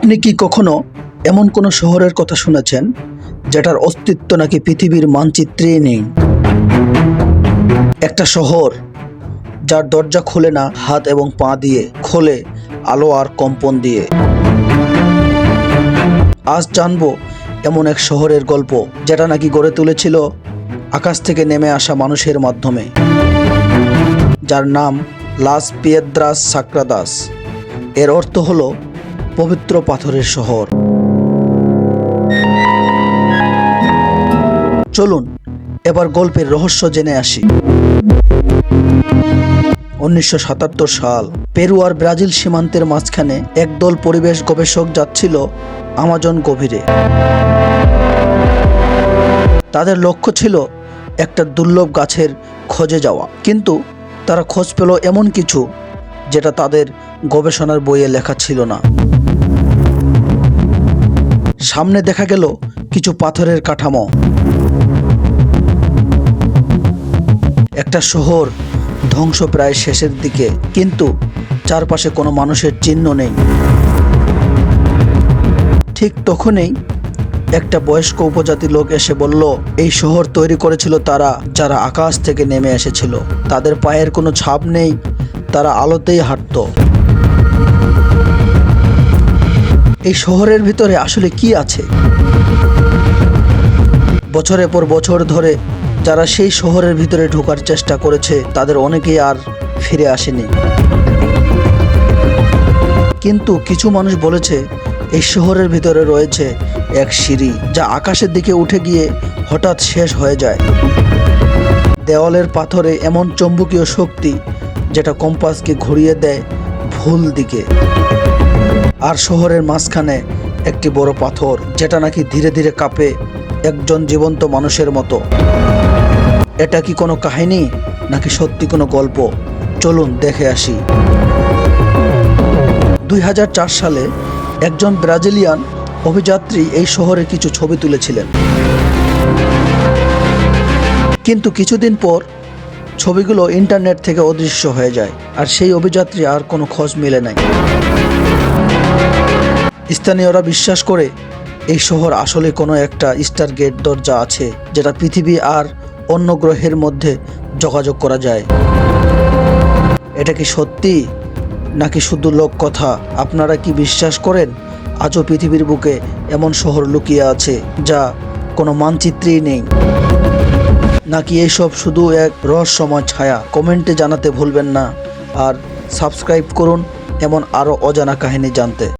আপনি কি কখনো এমন কোনো শহরের কথা শুনেছেন, যেটার অস্তিত্ব নাকি পৃথিবীর মানচিত্রে নেই? একটা শহর যার দরজা খোলে না, হাত এবং পা দিয়ে খোলে আলো আর কম্পন দিয়ে। আজ জানব এমন এক শহরের গল্প, যেটা নাকি গড়ে তুলেছিল আকাশ থেকে নেমে আসা মানুষের মাধ্যমে, যার নাম লাস পিয়েদ্রাস সাক্রাদাস। এর অর্থ হলো পবিত্র পাথরের শহর। চলুন, এবার গল্পের রহস্য জেনে আসি। উনিশশো সাতাত্তর সাল, পেরু আর ব্রাজিল সীমান্তের মাঝখানে একদল পরিবেশ গবেষক যাচ্ছিল আমাজন গভীরে। তাদের লক্ষ্য ছিল একটা দুর্লভ গাছের খোঁজে যাওয়া, কিন্তু তারা খোঁজ পেল এমন কিছু যেটা তাদের গবেষণার বইয়ে লেখা ছিল না। সামনে দেখা গেল কিছু পাথরের কাঠামো। একটা শহর ধ্বংস প্রায় শেষের দিকে, কিন্তু চারপাশে কোনো মানুষের চিহ্ন নেই। ঠিক তখনই একটা বয়স্ক উপজাতি লোক এসে বলল, এই শহর তৈরি করেছিল তারা, যারা আকাশ থেকে নেমে এসেছিল। তাদের পায়ের কোনো ছাপ নেই, তারা আলোতেই হাঁটতো। এই শহরের ভিতরে আসলে কি আছে? বছরের পর বছর ধরে যারা সেই শহরের ভিতরে ঢোকার চেষ্টা করেছে, তাদের অনেকেই আর ফিরে আসেনি। কিন্তু কিছু মানুষ বলেছে, এই শহরের ভিতরে রয়েছে এক সিঁড়ি যা আকাশের দিকে উঠে গিয়ে হঠাৎ শেষ হয়ে যায়। দেওয়ালের পাথরে এমন চৌম্বকীয় শক্তি যেটা কম্পাসকে ঘুরিয়ে দেয় ভুল দিকে। আর শহরের মাঝখানে একটি বড় পাথর, যেটা নাকি ধীরে ধীরে কাঁপে একজন জীবন্ত মানুষের মতো। এটা কি কোনো কাহিনী, নাকি সত্যি কোনো গল্প? চলুন দেখে আসি। দুই হাজার চার সালে একজন ব্রাজিলিয়ান অভিযাত্রী এই শহরের কিছু ছবি তুলেছিলেন। কিন্তু কিছুদিন পর ছবিগুলো ইন্টারনেট থেকে অদৃশ্য হয়ে যায়, আর সেই অভিযাত্রী আর কোনো খোঁজ মেলে নাই। স্থানীয়রা বিশ্বাস করে, এই শহর আসলে কোনো একটা স্টার গেট দরজা আছে, যেটা পৃথিবী আর অন্য গ্রহের মধ্যে যোগাযোগ করা যায়। এটা কি সত্যি, নাকি শুধু লোক কথা? আপনারা কি বিশ্বাস করেন, আজও পৃথিবীর বুকে এমন শহর লুকিয়ে আছে, যা কোনো মানচিত্রেই নেই? নাকি এইসব শুধু এক রহস্যময় ছায়া? কমেন্টে জানাতে ভুলবেন না, আর সাবস্ক্রাইব করুন এমন আরও অজানা কাহিনী জানতে।